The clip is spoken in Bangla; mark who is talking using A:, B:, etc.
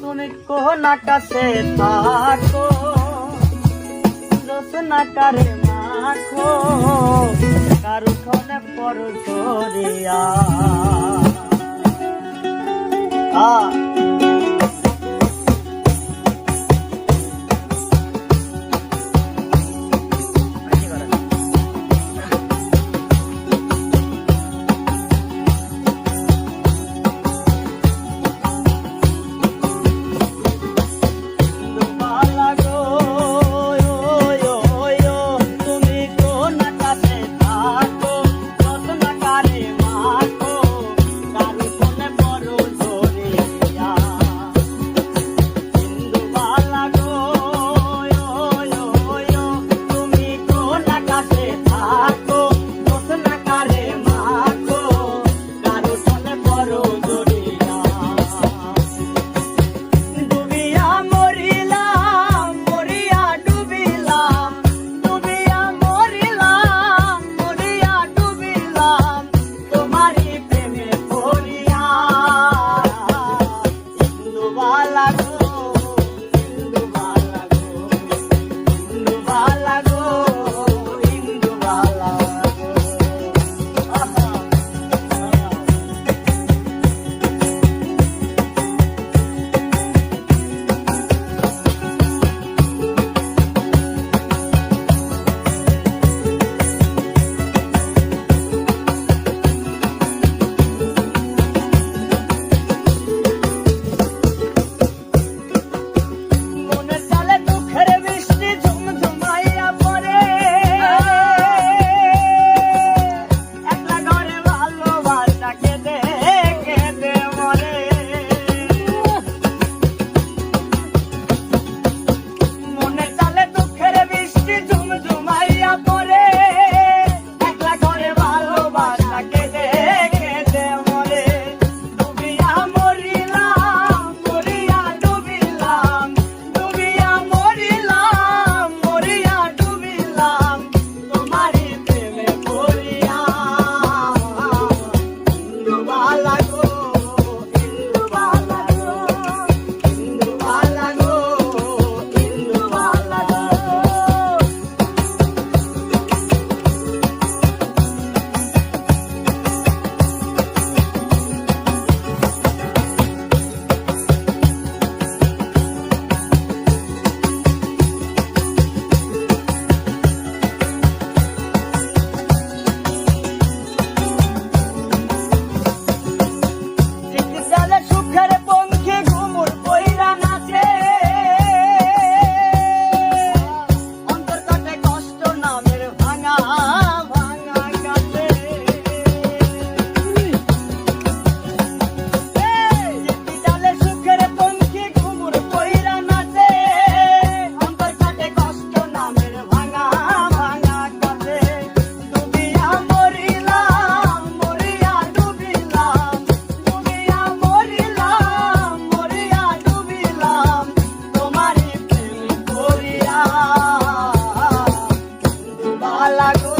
A: তুমি কোন আকাশে থাকো। রসনাটারে মাখো। কারু খনে পর করিয়া আ Alagoo.